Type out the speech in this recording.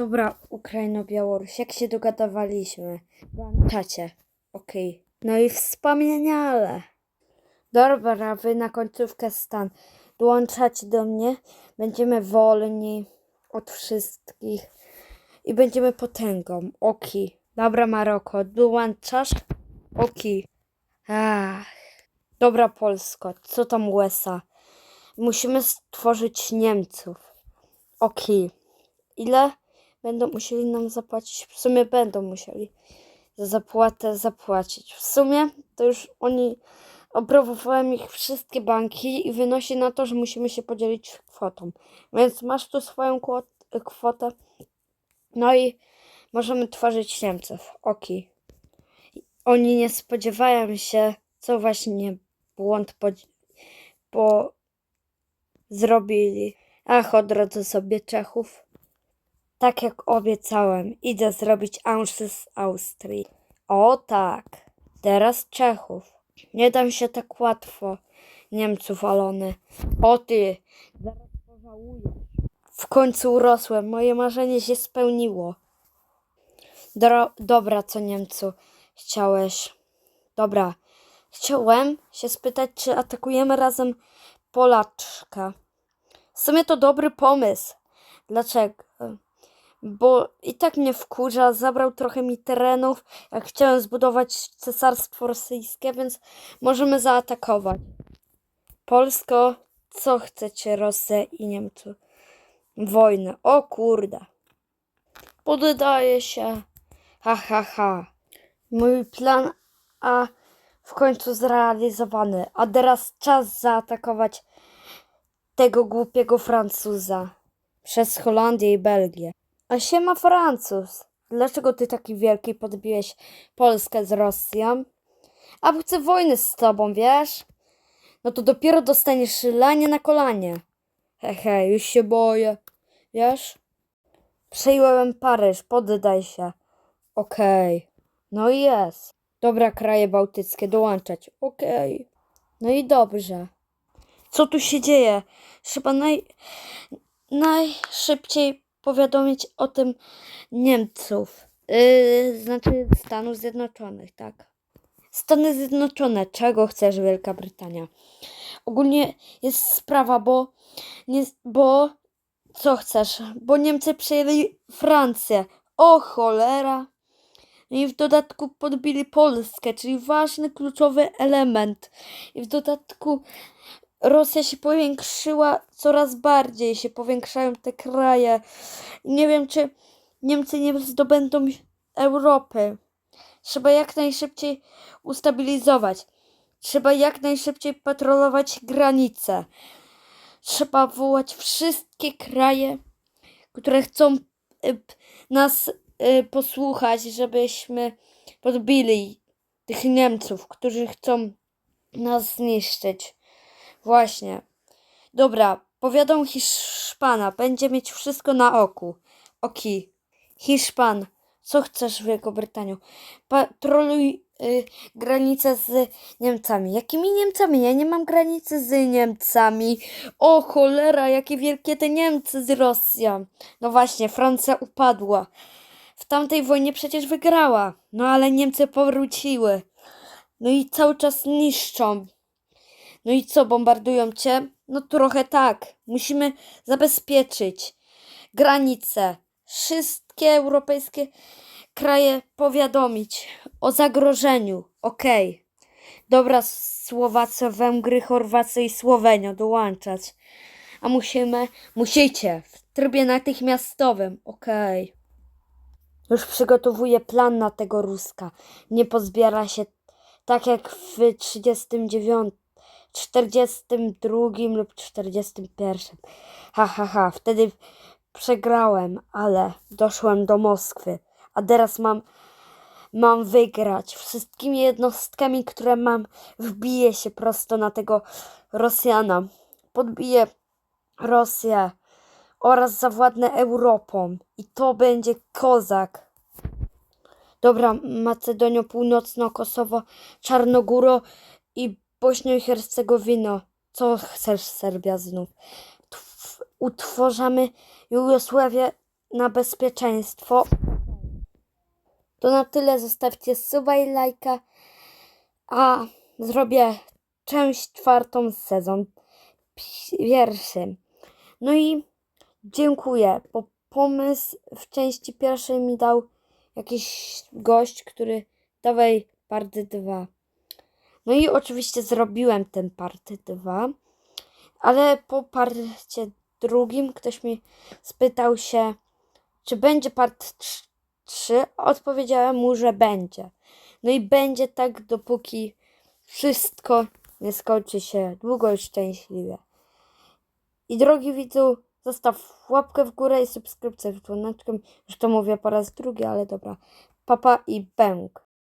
Dobra, Ukraino, Białoruś, jak się dogadywaliśmy? Czacie. Okej. No i wspomnieniale. Dobra, wy na końcówkę stan. Dołączacie do mnie. Będziemy wolni od wszystkich. I będziemy potęgą. Oki. Dobra, Maroko, dołączasz? Oki. Ach. Dobra, Polsko, co tam USA? Musimy stworzyć Niemców. Oki. Ile będą musieli nam zapłacić? W sumie będą musieli za zapłatę zapłacić. W sumie to już oni oprobowałem ich wszystkie banki i wynosi na to, że musimy się podzielić kwotą. Więc masz tu swoją kwot- kwotę. No i możemy tworzyć Niemców. Oki. Oni nie spodziewają się, co właśnie błąd po, po zrobili. Ach, odrodzę sobie Czechów. Tak jak obiecałem, idę zrobić Anszy z Austrii. O tak, teraz Czechów. Nie dam się tak łatwo Niemców walony. O ty, zaraz pożałujesz. W końcu urosłem, moje marzenie się spełniło. Dro- dobra, co Niemcu chciałeś? Dobra, chciałem się spytać, czy atakujemy razem Polaczka. W sumie to dobry pomysł. Dlaczego? Bo i tak mnie wkurza, zabrał trochę mi terenów, jak chciałem zbudować cesarstwo rosyjskie, więc możemy zaatakować. Polsko, co chcecie Rosję i Niemcy? Wojnę. O kurde. Poddaję się. Ha, ha, ha. Mój plan A w końcu zrealizowany. A teraz czas zaatakować tego głupiego Francuza. Przez Holandię i Belgię. A siema Francuz. Dlaczego ty taki wielki podbiłeś Polskę z Rosją? A bo chcę wojny z tobą, wiesz? No to dopiero dostaniesz lanie na kolanie. Hehe, już się boję. Wiesz? Przejąłem Paryż, poddaj się. Okej. No i jest. Dobra, kraje bałtyckie, dołączać. Okej. No i dobrze. Co tu się dzieje? Trzeba naj... najszybciej powiadomić o tym Niemców. Yy, znaczy Stanów Zjednoczonych, tak. Stany Zjednoczone, czego chcesz, Wielka Brytania? Ogólnie jest sprawa, bo nie, bo co chcesz? Bo Niemcy przejęli Francję. O cholera! I w dodatku podbili Polskę, czyli ważny, kluczowy element. I w dodatku Rosja się powiększyła coraz bardziej, się powiększają te kraje. Nie wiem, czy Niemcy nie zdobędą Europy. Trzeba jak najszybciej ustabilizować. Trzeba jak najszybciej patrolować granice. Trzeba wołać wszystkie kraje, które chcą y, nas y, posłuchać, żebyśmy podbili tych Niemców, którzy chcą nas zniszczyć. Właśnie. Dobra, powiadam Hiszpana, będzie mieć wszystko na oku. Oki. Hiszpan, co chcesz Wielką Brytanią? Patroluj y, granicę z Niemcami. Jakimi Niemcami? Ja nie mam granicy z Niemcami. O cholera, jakie wielkie te Niemcy z Rosją. No właśnie, Francja upadła. W tamtej wojnie przecież wygrała. No ale Niemcy powróciły. No i cały czas niszczą. No i co, bombardują cię? No trochę tak. Musimy zabezpieczyć granice. Wszystkie europejskie kraje powiadomić o zagrożeniu. Okej. Dobra, Słowacja, Węgry, Chorwacja i Słowenia dołączać. A musimy, musicie, w trybie natychmiastowym. Okej. Już przygotowuję plan na tego Ruska. Nie pozbiera się tak jak w 39, 42 lub 41. Ha, ha, ha. Wtedy przegrałem, ale doszłem do Moskwy. A teraz mam, mam wygrać. Wszystkimi jednostkami, które mam, wbiję się prosto na tego Rosjana. Podbiję Rosję oraz zawładnę Europą. I to będzie kozak. Dobra, Macedonio Północno, Kosowo, Czarnogóro i Bośnio i Hercegowino. Co chcesz, Serbia znów? Tw- utworzamy Jugosławię na bezpieczeństwo. To na tyle. Zostawcie suba i lajka. A zrobię część czwartą z sezon pierwszy. No i dziękuję, bo pomysł w części pierwszej mi dał jakiś gość, który dawaj party 2. No i oczywiście zrobiłem ten party 2, ale po parcie drugim ktoś mi spytał się, czy będzie part 3. Odpowiedziałem mu, że będzie. No i będzie tak, dopóki wszystko nie skończy się długo i szczęśliwie. I drogi widzu, zostaw łapkę w górę i subskrypcję z dzwoneczkiem. Już to mówię po raz drugi, ale dobra. Papa i bęk.